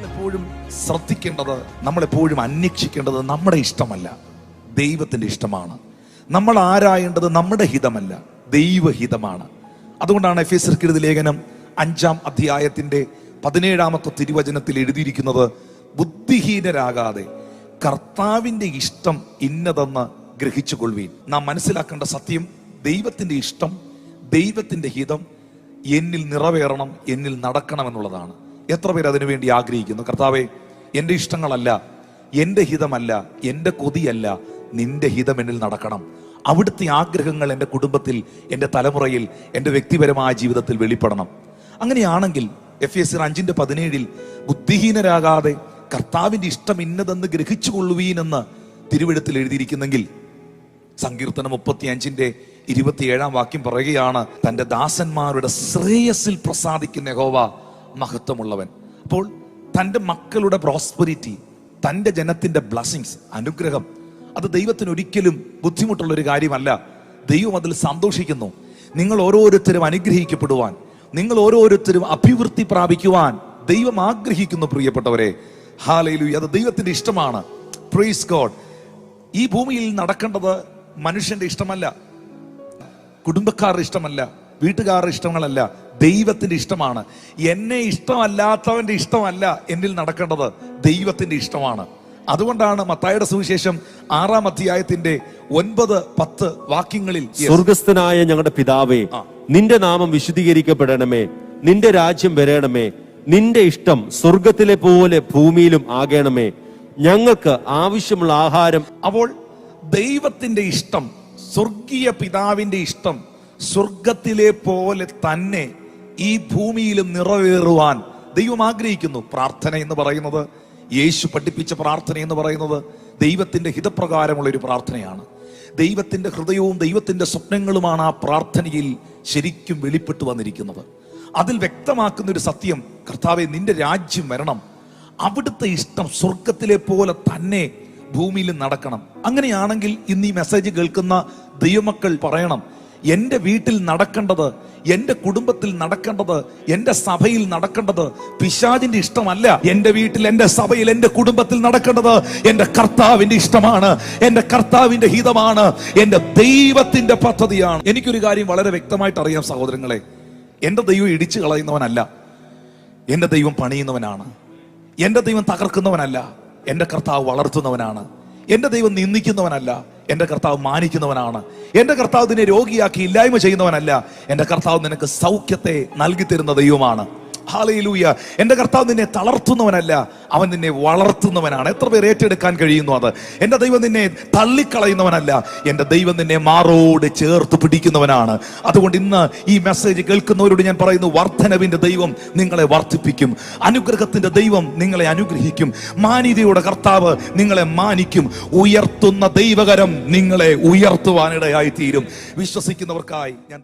നമ്മളെപ്പോഴും ശ്രദ്ധിക്കേണ്ടത് നമ്മളെപ്പോഴും അന്വേഷിക്കേണ്ടത് നമ്മുടെ ഇഷ്ടമല്ല. ദൈവത്തിന്റെ ഇഷ്ടമാണ്. നമ്മൾ ആരായേണ്ടത് നമ്മുടെ ഹിതമല്ല. ദൈവഹിതമാണ്. അതുകൊണ്ടാണ് എഫ് എസ് കൃതി ലേഖനം അഞ്ചാം അധ്യായത്തിന്റെ പതിനേഴാമത്തെ തിരുവചനത്തിൽ എഴുതിയിരിക്കുന്നത് ബുദ്ധിഹീനരാകാതെ കർത്താവിന്റെ ഇഷ്ടം ഇന്നതെന്ന് ഗ്രഹിച്ചു കൊള്ളുവീൻ നാം മനസ്സിലാക്കേണ്ട സത്യം ദൈവത്തിന്റെ ഇഷ്ടം ദൈവത്തിന്റെ ഹിതം എന്നിൽ നിറവേറണം എന്നിൽ നടക്കണം എന്നുള്ളതാണ് എത്ര പേർ അതിനു വേണ്ടി ആഗ്രഹിക്കുന്നു? കർത്താവെ എന്റെ ഇഷ്ടങ്ങളല്ല എന്റെ ഹിതമല്ല എന്റെ കൊതിയല്ല നിന്റെ ഹിതം എന്നിൽ നടക്കണം. അവിടുത്തെ ആഗ്രഹങ്ങൾ എന്റെ കുടുംബത്തിൽ എന്റെ തലമുറയിൽ എന്റെ വ്യക്തിപരമായ ജീവിതത്തിൽ വെളിപ്പെടണം. അങ്ങനെയാണെങ്കിൽ എഫ് എസ് അഞ്ചിന്റെ പതിനേഴിൽ ബുദ്ധിഹീനരാകാതെ കർത്താവിന്റെ ഇഷ്ടം ഇന്നതെന്ന് ഗ്രഹിച്ചു കൊള്ളുവീനെന്ന് തിരുവെഴുത്തിൽ എഴുതിയിരിക്കുന്നെങ്കിൽ സങ്കീർത്തനം മുപ്പത്തി അഞ്ചിന്റെ ഇരുപത്തിയേഴാം വാക്യം പറയുകയാണ് തന്റെ ദാസന്മാരുടെ ശ്രേയസിൽ പ്രസാദിക്കുന്ന യഹോവ മഹത്വമുള്ളവൻ. അപ്പോൾ തന്റെ മക്കളുടെ പ്രോസ്പെരിറ്റി തന്റെ ജനത്തിന്റെ ബ്ലസ്സിങ്സ് അനുഗ്രഹം അത് ദൈവത്തിന് ഒരിക്കലും ബുദ്ധിമുട്ടുള്ള ഒരു കാര്യമല്ല. ദൈവം അതിൽ സന്തോഷിക്കുന്നു. നിങ്ങൾ ഓരോരുത്തരും അനുഗ്രഹിക്കപ്പെടുവാൻ നിങ്ങൾ ഓരോരുത്തരും അഭിവൃദ്ധി പ്രാപിക്കുവാൻ ദൈവം ആഗ്രഹിക്കുന്നു പ്രിയപ്പെട്ടവരെ. ഹാലയിലു അത് ദൈവത്തിന്റെ ഇഷ്ടമാണ്. പ്രൈസ് ഗോഡ് ഈ ഭൂമിയിൽ നടക്കേണ്ടത് മനുഷ്യന്റെ ഇഷ്ടമല്ല. കുടുംബക്കാരുടെ ഇഷ്ടമല്ല. വീട്ടുകാരുടെ ഇഷ്ടങ്ങളല്ല. ദൈവത്തിന്റെ ഇഷ്ടമാണ്. എന്നെ ഇഷ്ടമല്ലാത്തവന്റെ ഇഷ്ടമല്ല എന്നിൽ നടക്കേണ്ടത് ദൈവത്തിന്റെ ഇഷ്ടമാണ്. അതുകൊണ്ടാണ് മത്തായുടെ സുവിശേഷം ആറാം അധ്യായത്തിന്റെ ഒൻപത് പത്ത് വാക്യങ്ങളിൽ. സ്വർഗസ്ഥനായ ഞങ്ങളുടെ പിതാവേ നിന്റെ നാമം വിശുദ്ധീകരിക്കപ്പെടണമേ നിന്റെ രാജ്യം വരണമേ നിന്റെ ഇഷ്ടം സ്വർഗത്തിലെ പോലെ ഭൂമിയിലും ആകണമേ. ഞങ്ങൾക്ക് ആവശ്യമുള്ള ആഹാരം അപ്പോൾ ദൈവത്തിന്റെ ഇഷ്ടം സ്വർഗീയ പിതാവിന്റെ ഇഷ്ടം സ്വർഗത്തിലെ പോലെ തന്നെ ഈ ഭൂമിയിലും നിറവേറുവാൻ ദൈവം ആഗ്രഹിക്കുന്നു. പ്രാർത്ഥന എന്ന് പറയുന്നത് യേശു പഠിപ്പിച്ച പ്രാർത്ഥന എന്ന് പറയുന്നത് ദൈവത്തിന്റെ ഹിതപ്രകാരമുള്ള ഒരു പ്രാർത്ഥനയാണ്. ദൈവത്തിന്റെ ഹൃദയവും ദൈവത്തിന്റെ സ്വപ്നങ്ങളുമാണ് ആ പ്രാർത്ഥനയിൽ ശരിക്കും വെളിപ്പെട്ടു വന്നിരിക്കുന്നത്. അതിൽ വ്യക്തമാക്കുന്ന ഒരു സത്യം കർത്താവെ നിന്റെ രാജ്യം വരണം. അവിടുത്തെ ഇഷ്ടം സ്വർഗത്തിലെ പോലെ തന്നെ ഭൂമിയിൽ നടക്കണം. അങ്ങനെയാണെങ്കിൽ ഇന്ന് ഈ മെസ്സേജ് കേൾക്കുന്ന ദൈവമക്കൾ പറയണം എന്റെ വീട്ടിൽ നടക്കേണ്ടത് എന്റെ കുടുംബത്തിൽ നടക്കേണ്ടത് എന്റെ സഭയിൽ നടക്കേണ്ടത് പിശാചിന്റെ ഇഷ്ടമല്ല. എന്റെ വീട്ടിൽ എന്റെ സഭയിൽ എന്റെ കുടുംബത്തിൽ നടക്കേണ്ടത് എന്റെ കർത്താവിന്റെ ഇഷ്ടമാണ്. എന്റെ കർത്താവിന്റെ ഹിതമാണ്. എന്റെ ദൈവത്തിന്റെ പദ്ധതിയാണ്. എനിക്കൊരു കാര്യം വളരെ വ്യക്തമായിട്ട് അറിയാം സഹോദരങ്ങളെ. എന്റെ ദൈവം ഇടിച്ചു കളയുന്നവനല്ല. എന്റെ ദൈവം പണിയുന്നവനാണ്. എന്റെ ദൈവം തകർക്കുന്നവനല്ല. എന്റെ കർത്താവ് വളർത്തുന്നവനാണ്. എന്റെ ദൈവം നിന്ദിക്കുന്നവനല്ല. എന്റെ കർത്താവ് മാനിക്കുന്നവനാണ്. എന്റെ കർത്താവ് നിന്നെ രോഗിയാക്കി ഇല്ലായ്മ ചെയ്യുന്നവനല്ല. എന്റെ കർത്താവ് നിനക്ക് സൗഖ്യത്തെ നൽകി തരുന്ന ദൈവമാണ്. ഹാലയിലൂയ എന്റെ കർത്താവ് നിന്നെ തളർത്തുന്നവനല്ല അവൻ നിന്നെ വളർത്തുന്നവനാണ്. എത്ര പേർ ഏറ്റെടുക്കാൻ കഴിയുന്നു അത്? എന്റെ ദൈവം നിന്നെ തള്ളിക്കളയുന്നവനല്ല എന്റെ ദൈവം നിന്നെ മാറോട് ചേർത്ത് പിടിക്കുന്നവനാണ്. അതുകൊണ്ട് ഇന്ന് ഈ മെസ്സേജ് കേൾക്കുന്നവരോട് ഞാൻ പറയുന്നു വർധനവിന്റെ ദൈവം നിങ്ങളെ വർദ്ധിപ്പിക്കും. അനുഗ്രഹത്തിന്റെ ദൈവം നിങ്ങളെ അനുഗ്രഹിക്കും. മാന്യതയുടെ കർത്താവ് നിങ്ങളെ മാനിക്കും. ഉയർത്തുന്ന ദൈവകരം നിങ്ങളെ ഉയർത്തുവാനിടയായി തീരും വിശ്വസിക്കുന്നവർക്കായി ഞാൻ